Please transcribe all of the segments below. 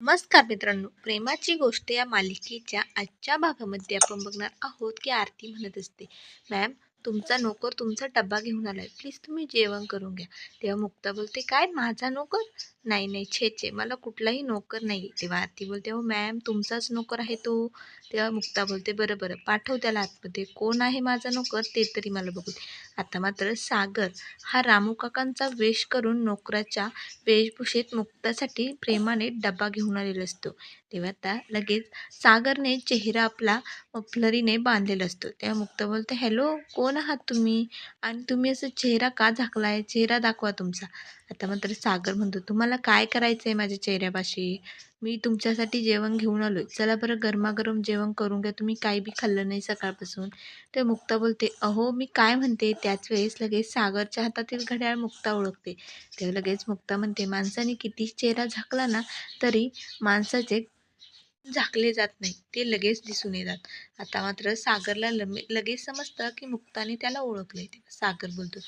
नमस्कार मित्रांनो. प्रेमाची गोष्ट या मालिकेच्या आजच्या भागामध्ये आपण बघणार आहोत की आरती म्हणत असते. मॅम तुमचा नोकर तुमचा डब्बा घेऊन आलाय. प्लीज तुम्ही जेवण करून घ्या. तेव्हा मुक्ता बोलते काय? माझा नोकर? नाही नाही छे छे. मला कुठलाही नोकर नाही तेव्हा आरती बोलते हो मॅम तुमचाच नोकर आहे तो. तेव्हा मुक्ता बोलते बरं बरं. पाठव त्याला आतमध्ये. कोण आहे माझा नोकर? ते तरी मला बघू आता मात्र सागर हा रामू काकांचा वेश करून नोकराच्या वेशभूषेत मुक्तासाठी प्रेमाने डब्बा घेऊन आलेला असतो. तेव्हा त्या लगेच सागरने चेहरा आपला मफलरीने बांधलेला असतो. तेव्हा मुक्ता बोलते हॅलो कोण आहात तुम्ही? आणि तुम्ही असं चेहरा का झाकलाय? चेहरा दाखवा तुमचा. आता मात्र सागर म्हणतो तुम्हाला काय करायचं आहे माझ्या चेहऱ्यापाशी? मी तुमच्यासाठी जेवण घेऊन आलोय. चला बरं गरमागरम जेवण करून घ्या. तुम्ही काही बी खाल्लं नाही सकाळपासून. ते मुक्ता बोलते अहो मी काय म्हणते? त्याच वेळेस लगेच सागरच्या हातातील घड्याळ मुक्ता ओळखते. तेव्हा लगेच मुक्ता म्हणते माणसाने किती चेहरा झाकला ना तरी माणसाचे झाकले जात नाही ते लगेच दिसून येतात. आता मात्र सागरला लमे लगेच समजतं की मुक्ताने त्याला ओळखले सागर बोलतो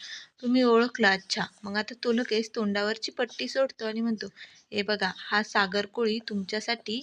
तुम्ही ओळखला? अच्छा. मग आता तो लगेच तोंडावरची पट्टी सोडतो आणि म्हणतो हे बघा हा सागर कोळी तुमच्यासाठी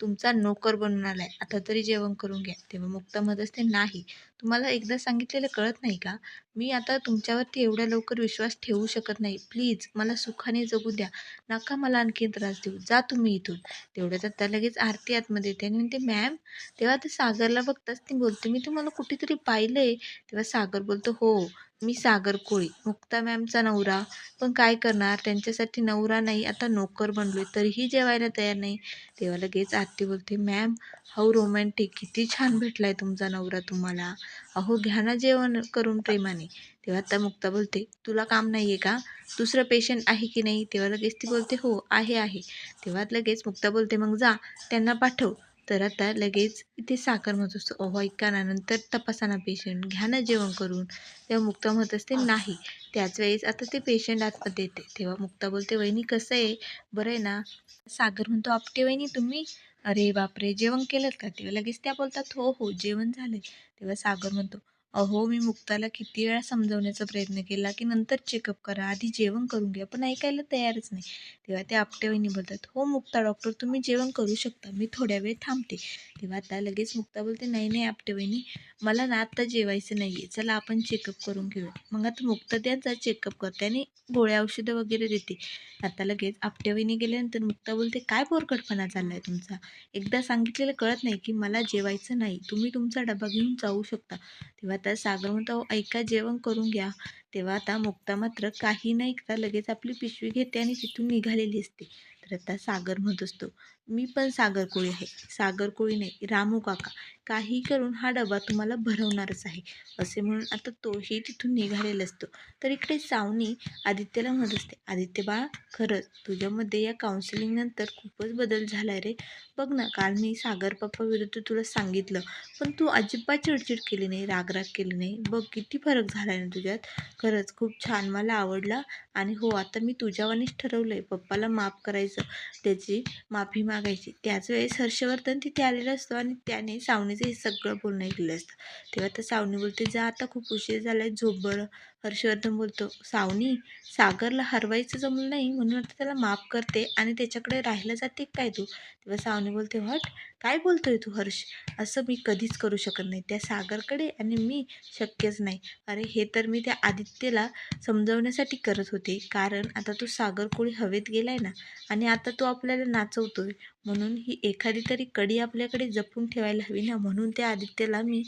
तुमचा नोकर बनून आलाय. आता तरी जेवण करून घ्या. तेव्हा मुक्ता म्हणत ते नाही. तुम्हाला एकदा सांगितलेलं कळत नाही का? मी आता तुमच्यावरती एवढ्या लवकर विश्वास ठेवू शकत नाही. प्लीज मला सुखाने जगू द्या. नका मला आणखी त्रास देऊ. जा तुम्ही इथून. तेवढ्यात आता लगेच आरती आतमध्ये येते आणि म्हणते मॅम तेव्हा ते सागरला बघताच ती बोलते. मी तुम्हाला कुठेतरी पाहिलंय. तेव्हा सागर बोलतो हो मी सागर कोळी मुक्ता मॅमचा नवरा. पण काय करणार? त्यांच्यासाठी नवरा नाही आता नोकर बनलोय तरीही जेवायला तयार नाही. तेव्हा लगेच आत्ती बोलते मॅम हो रोमॅन्टिक किती छान भेटलाय तुमचा नवरा तुम्हाला. अहो घ्या ना जेवण करून प्रेमाने. तेव्हा आता मुक्ता बोलते तुला काम नाही आहे का? दुसरं पेशंट आहे की नाही? तेव्हा लगेच ती बोलते हो आहे आहे. तेव्हा लगेच मुक्ता बोलते मग जा त्यांना पाठव. तर आता लगेच इथे साखर म्हणत असतो. अहो ऐकानानंतर ना नंतर पेशंट घ्या ना जेवण करून. तेव्हा मुक्ता म्हणत असते नाही. त्याच वेळेस आता ते पेशंट आतमध्ये येते. तेव्हा मुक्ता बोलते वहिनी कसं आहे? बरं आहे ना. सागर म्हणतो आपटे वहिनी तुम्ही? अरे बापरे जेवण केलं का? तेव्हा लगेच त्या बोलतात हो हो जेवण झालं तेव्हा सागर म्हणतो अहो मी मुक्ताला किती वेळा समजवण्याचा प्रयत्न केला की नंतर चेकअप करा आधी जेवण करून घ्या पण ऐकायला तयारच नाही. तेव्हा ते आपटे वहिनी बोलतात हो मुक्ता डॉक्टर तुम्ही जेवण करू शकता मी थोड्या वेळ थांबते. तेव्हा आता लगेच मुक्ता बोलते नाही नाही आपटे वहिनी मला ना आत्ता जेवायचं नाही आहे चला आपण चेकअप करून घेऊया. मग आता मुक्ता त्यांचा चेकअप करते आणि गोळ्या औषधं वगैरे देते. आता लगेच आपटे वहिनी गेल्यानंतर मुक्ता बोलते काय पोरकटपणा आहे तुमचा? एकदा सांगितलेलं कळत नाही की मला जेवायचं नाही तुम्ही तुमचा डबा घेऊन जाऊ शकता. तेव्हा आता सागरवंत हो, ऐका जेवण करून घ्या. तेव्हा आता मुक्ता मात्र काही नाही ऐकता लगेच आपली पिशवी घेते आणि तिथून निघालेली असते. तर आता सागर म्हणत असतो. मी पण सागर कोळी आहे. सागर कोळी नाही रामू काका. काही करून हा डबा तुम्हाला भरवणारच आहे. असे म्हणून आता तोही तिथून निघालेला असतो. तर इकडे सावनी आदित्यला म्हणत असते आदित्य बाळा खरंच तुझ्यामध्ये या काउन्सिलिंगनंतर खूपच बदल झालाय रे. बघ ना काल मी सागर पप्पा विरुद्ध तुला सांगितलं पण तू अजिबात चिडचिड केली नाही रागराग केली नाही. बघ किती फरक झाला आहे ना तुझ्यात. खरंच खूप छान मला आवडला आणि हो आता मी तुझ्यावानीच ठरवलं आहे पप्पाला माफ करायचं त्याची माफी मागायची. त्याच वेळेस हर्षवर्धन तिथे आलेला असतो आणि त्याने सावनीचं हे सगळं बोलणं ऐकलं असतं. तेव्हा तर सावनी बोलते जा आता खूप उशीर झाला आहे झोप बरं. हर्षवर्धन बोलतो सावनी सागरला हरवायचं जमलं नाही म्हणून आता त्याला माफ करते आणि त्याच्याकडे राहायला जाते काय तू? तेव्हा सावनी बोलते हट काय बोलतोय तू हर्ष? असं मी कधीच करू शकत नाही. त्या सागरकडे आणि मी शक्यच नाही. अरे हे तर मी त्या आदित्यला समजवण्यासाठी करत होते कारण आता तो सागर कोळी हवेत गेलाय ना आणि आता तो आपल्याला नाचवतोय. म्हणून ही एखादी तरी कडी आपल्याकडे जपून ठेवायला हवी ना म्हणून त्या आदित्यला मी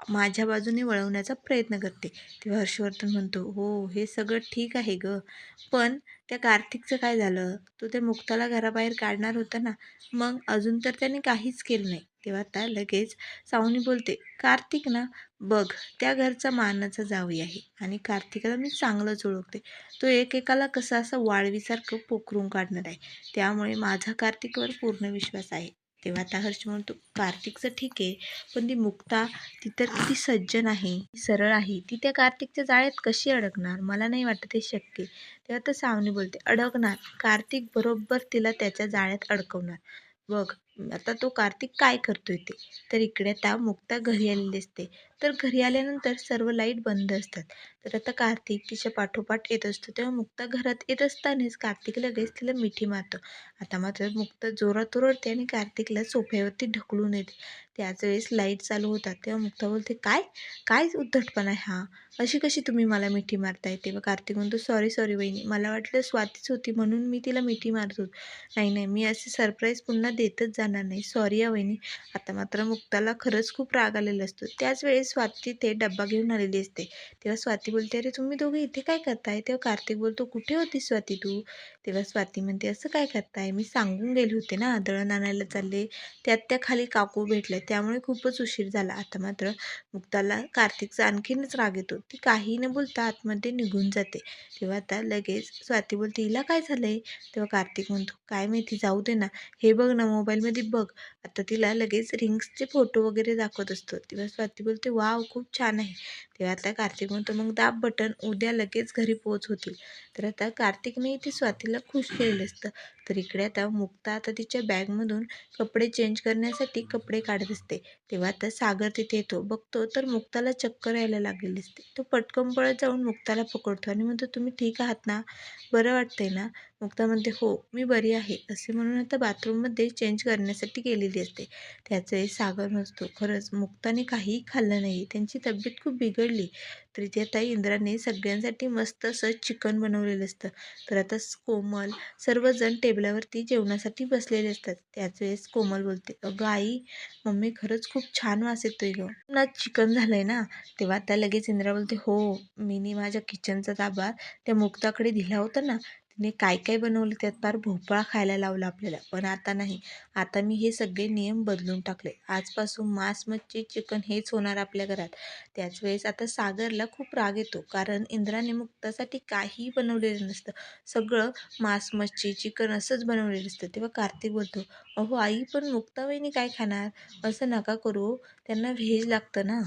माझ्या बाजूने वळवण्याचा प्रयत्न करते. तेव्हा हर्षवर्धन म्हणतो हो हे सगळं ठीक आहे ग. पण त्या कार्तिकचं काय झालं? तो त्या मुक्ताला घराबाहेर काढणार होता ना. मग अजून तर त्याने काहीच केलं नाही. तेव्हा त्या लगेच सावनी बोलते कार्तिक ना बघ त्या घरचा मानाचा जावई आहे आणि कार्तिकाला मी चांगलंच ओळखते. तो एकेकाला कसं असं वाळवीसारखं पोखरून काढणार आहे. त्यामुळे माझा कार्तिकवर पूर्ण विश्वास आहे. तेव्हा आता हर्ष म्हणतो कार्तिकचं ठीक आहे पण ती मुक्ता ती तर किती सज्जन आहे सरळ आहे ती त्या कार्तिकच्या जाळ्यात कशी अडकणार? मला नाही वाटत हे शक्य. तेव्हा तर सावनी बोलते अडकणार. कार्तिक बरोबर तिला त्याच्या जाळ्यात अडकवणार. बघ आता तो कार्तिक काय करतोय ते? तर इकडे त्या मुक्ता घरी आलेली असते तर घरी आल्यानंतर सर्व लाइट बंद असतात. तर आता कार्तिक तिच्या पाठोपाठ येत असतो. तेव्हा मुक्ता घरात येत असतानाच कार्तिक लगेच तिला मिठी मारतो. आता मात्र मुक्ता जोरात ओरडते आणि कार्तिकला सोफ्यावरती ढकलून येते त्याच वेळेस लाइट चालू होतात. तेव्हा मुक्ता बोलते काय? काय उद्धटपणा आहे हा? अशी कशी तुम्ही मला मिठी मारताय? तेव्हा कार्तिक म्हणतो सॉरी सॉरी वहिनी. मला वाटलं स्वातीच होती म्हणून मी तिला मिठी मारतो नाही नाही. मी असे सरप्राईज पुन्हा देतच जाणार नाही. सॉरी या वहिनी. आता मात्र मुक्ताला खरंच खूप राग आलेला असतो. त्याच वेळेस स्वाती ते डब्बा घेऊन आलेली असते. तेव्हा स्वाती बोलते अरे तुम्ही दोघे इथे काय करताय? तेव्हा कार्तिक बोलतो कुठे होती स्वाती तू? तेव्हा स्वाती म्हणते असं काय करताय? मी सांगून गेले होते ना दळण आणायला चालले. त्यात त्या खाली काकू भेटल्या त्यामुळे खूपच उशीर झाला. आता मात्र मुक्ताला कार्तिकचा आणखीनच राग येतो. ती काही न बोलता आतमध्ये निघून जाते. तेव्हा आता लगेच स्वाती बोलते हिला काय झालंय? तेव्हा कार्तिक म्हणतो काय माहिती जाऊ दे ना. हे बघ ना मोबाईलमध्ये बघ. आता तिला लगेच रिंग्सचे फोटो वगैरे दाखवत असतो. तेव्हा स्वाती बोलते वाव खूप छान आहे. तेव्हा आता कार्तिक म्हणतो मग दाब बटन उद्या लगेच घरी पोहोच होतील तर आता कार्तिकने इथे स्वातीला खुश केलेलं असतं. तर इकडे आता मुक्ता आता तिच्या बॅगमधून कपडे चेंज करण्यासाठी कपडे काढत असते. तेव्हा आता सागर तिथे येतो. बघतो तर मुक्ताला चक्कर यायला लागलेली असते. तो पटकन पळत जाऊन मुक्ताला पकडतो आणि म्हणतो तुम्ही ठीक आहात ना? बरं वाटतंय ना? मुक्ता म्हणते हो मी बरी आहे. असे म्हणून आता बाथरूममध्ये चेंज करण्यासाठी गेलेली असते. त्याचं सागर नसतो खरंच मुक्ताने काहीही खाल्लं नाही. त्यांची तब्येत खूप बिघडली. तर ते आता इंद्राने सगळ्यांसाठी मस्त असं चिकन बनवलेलं असतं. तर आता कोमल सर्वजण टेबलावरती जेवणासाठी बसलेले असतात. त्याच वेळेस कोमल बोलते अगं आई मम्मी खरंच खूप छान वास येतोय गं. ना चिकन झालंय ना? तेव्हा आता लगेच इंद्रा बोलते हो मीनी माझ्या किचनचा ताबा त्या मुक्ताकडे दिला होता ना तिने काय काय बनवलं त्यात? फार भोपळा खायला लावला आपल्याला. पण आता नाही. आता मी हे सगळे नियम बदलून टाकले. आजपासून मांस मच्छी चिकन हेच होणार आपल्या घरात. त्याच वेळेस आता सागरला खूप राग येतो. कारण इंद्राने मुक्तासाठी काहीही बनवलेलं नसतं. सगळं मांस मच्छी चिकन असंच बनवलेलं असतं. तेव्हा कार्तिक बोलतो अहो आई पण मुक्ताबाईनी काय खाणार? असं नका करू हो. त्यांना व्हेज लागतं ना?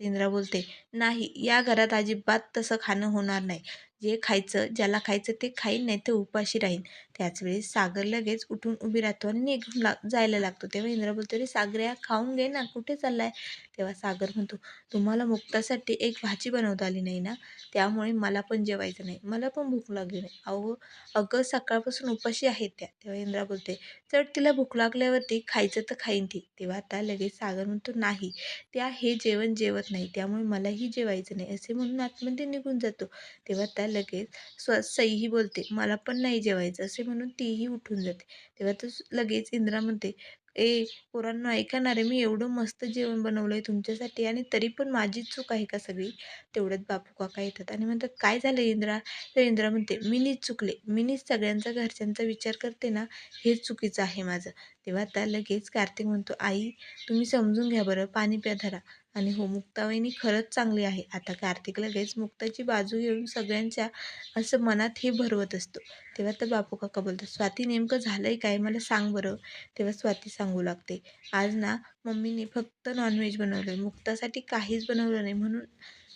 इंद्रा बोलते नाही. या घरात अजिबात तसं खाणं होणार नाही. जे खायचं ज्याला खायचं ते खाईल नाही तर उपाशी राहील. त्याच वेळेस सागर लगेच उठून उभी राहतो आणि निघून ला जायला लागतो. तेव्हा इंद्रा बोलतो अरे सागऱ्या खाऊन घे ना. कुठे चाललाय? तेव्हा सागर म्हणतो तुम्हाला मुक्तासाठी एक भाजी बनवता आली नाही ना? त्यामुळे मला पण जेवायचं नाही. मला पण भूक लागली नाही. अहो अगं सकाळपासून उपाशी आहेत त्या. तेव्हा इंद्रा बोलते चट तिला भूक लागल्यावरती खायचं तर खाईन ती. तेव्हा आता लगेच सागर म्हणतो नाही. त्या हे जेवण जेवत नाही. त्यामुळे मलाही जेवायचं नाही. असे म्हणून आतमध्ये निघून जातो. तेव्हा त्या लगेच स्व सईही बोलते मला पण नाही जेवायचं. असे म्हणून तीही उठून जाते. तेव्हा तर लगेच इंद्रा म्हणते ए पोरांनो ऐका ना रे मी एवढं मस्त जेवण बनवलं आहे तुमच्यासाठी आणि तरी पण माझीच चूक आहे का सगळी? तेवढ्यात बापू काका येतात आणि म्हणतात काय झालं इंद्रा? तर इंद्रा म्हणते मीनीच चुकले. मीनीच सगळ्यांचा घरच्यांचा विचार करते ना हेच चुकीचं आहे माझं. तेव्हा आता लगेच कार्तिक म्हणतो आई तुम्ही समजून घ्या बरं पाणी प्या धरा. आणि हो मुक्तावाहिनी खरंच चांगली आहे. आता कार्तिक लगेच मुक्ताची बाजू घेऊन सगळ्यांच्या असं मनात हे भरवत असतो. तेव्हा तर बापू काका बोलतात स्वाती नेमकं झालं आहे काय? मला सांग बरं. तेव्हा स्वाती सांगू लागते आज ना मम्मीने फक्त नॉनव्हेज बनवलं मुक्तासाठी काहीच बनवलं नाही. म्हणून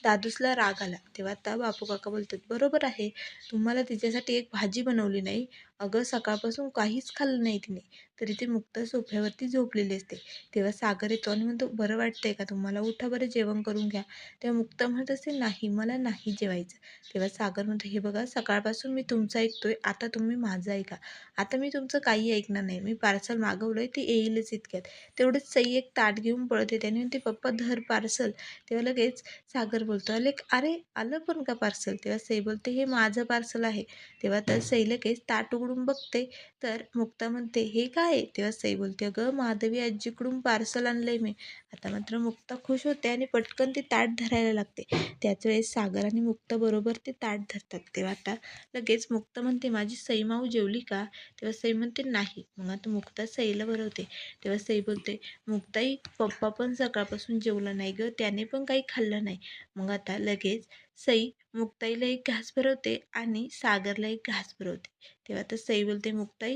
दादूसला राग आला. तेव्हा आता बापू काका बोलतात बरोबर आहे. तुम्हाला तिच्यासाठी एक भाजी बनवली नाही. अगं सकाळपासून काहीच खाल्लं नाही तिने. तरी ती मुक्त सोफ्यावरती झोपलेली असते. तेव्हा सागर येतो आणि म्हणतो बरं वाटतंय का तुम्हाला? उठा बरं जेवण करून घ्या. तेव्हा मुक्त म्हणत असते नाही मला नाही जेवायचं. तेव्हा सागर म्हणतो हे बघा सकाळपासून मी तुमचं ऐकतोय. आता तुम्ही माझं ऐका. आता मी तुमचं काही ऐकणार नाही. मी पार्सल मागवलं आहे ते येईलच इतक्यात. तेवढंच सई एक ताट घेऊन पळते त्याने म्हणते पप्पा धर पार्सल. तेव्हा लगेच सागर बोलतो अले अरे आलं पण का पार्सल? तेव्हा सई बोलते हे माझं पार्सल आहे. तेव्हा तर सई लगेच ताट उघडून बघते तर मुक्ता म्हणते हे काय? तेव्हा सई बोलते अगं माधवी आजीकडून पार्सल आणलंय मी. आता मात्र मुक्ता खुश होते आणि पटकन ते ताट धरायला लागते. त्याच वेळेस सागर आणि मुक्ता बरोबर ते ताट धरतात. तेव्हा आता लगेच मुक्ता म्हणते माझी सई माऊ जेवली का? तेव्हा सई म्हणते नाही. मग आता मुक्ता सईला भरवते तेव्हा सई बोलते मुक्ताई पप्पा पण सकाळपासून जेवला नाही गं त्याने पण काही खाल्लं नाही. मग आता लगेच सई मुक्ताईला एक घास भरवते आणि सागरला एक घास भरवते तेव्हा तर सई बोलते मुक्ताई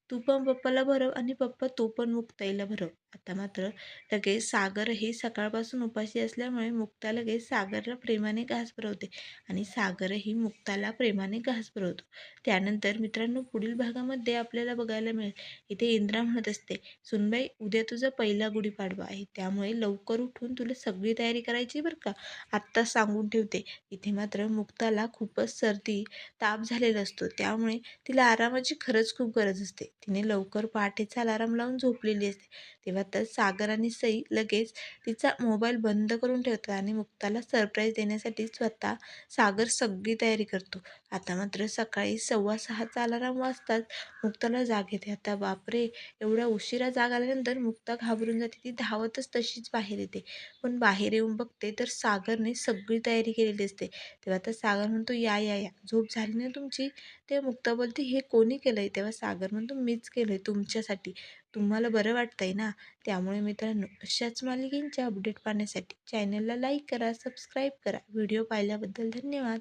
तू पण पप्पाला भरव आणि पप्पा तू पण मुक्ताईला भरव. आता मात्र लगेच सागरही सकाळपासून उपाशी असल्यामुळे मुक्ता लगेच सागरला प्रेमाने घास भरवते आणि सागरही मुक्ताला प्रेमाने घास भरवतो. त्यानंतर मित्रांनो पुढील भागामध्ये आपल्याला बघायला मिळेल. इथे इंद्रा म्हणत असते सुनबाई उद्या तुझा पहिला गुढीपाडवा आहे. त्यामुळे लवकर उठून तुला सगळी तयारी करायची बरं का? आत्ता सांगून ठेवते. इथे मात्र मुक्ताला खूपच सर्दी ताप झालेला असतो. त्यामुळे तिला आरामाची खरंच खूप गरज असते. तिने लवकर पहाटेचा अलाराम लावून झोपलेली असते. तेव्हा तर सागर आणि सई लगेच तिचा मोबाईल बंद करून ठेवतात आणि मुक्ताला सरप्राईज देण्यासाठी स्वतः सागर सगळी तयारी करतो. आता मात्र सकाळी सव्वा सहाचा अलाराम वाजतात मुक्ताला जाग येते. आता बापरे एवढ्या उशिरा जाग आल्यानंतर मुक्ता घाबरून जाते. ती धावतच तशीच बाहेर येते. पण बाहेर येऊन बघते तर सागरने सगळी तयारी केलेली असते. तेव्हा तर सागर म्हणतो या या या झोप झाली ना तुमची? ते मुक्ता बोलते हे कोणी केलं आहे तेव्हा? सागर म्हणतो मीच केलं आहे तुमच्यासाठी. तुम्हाला बरं वाटतंय ना? त्यामुळे मित्रांनो अशाच मालिकेंच्या अपडेट पाहण्यासाठी चॅनलला लाईक करा सबस्क्राईब करा. व्हिडिओ पाहिल्याबद्दल धन्यवाद.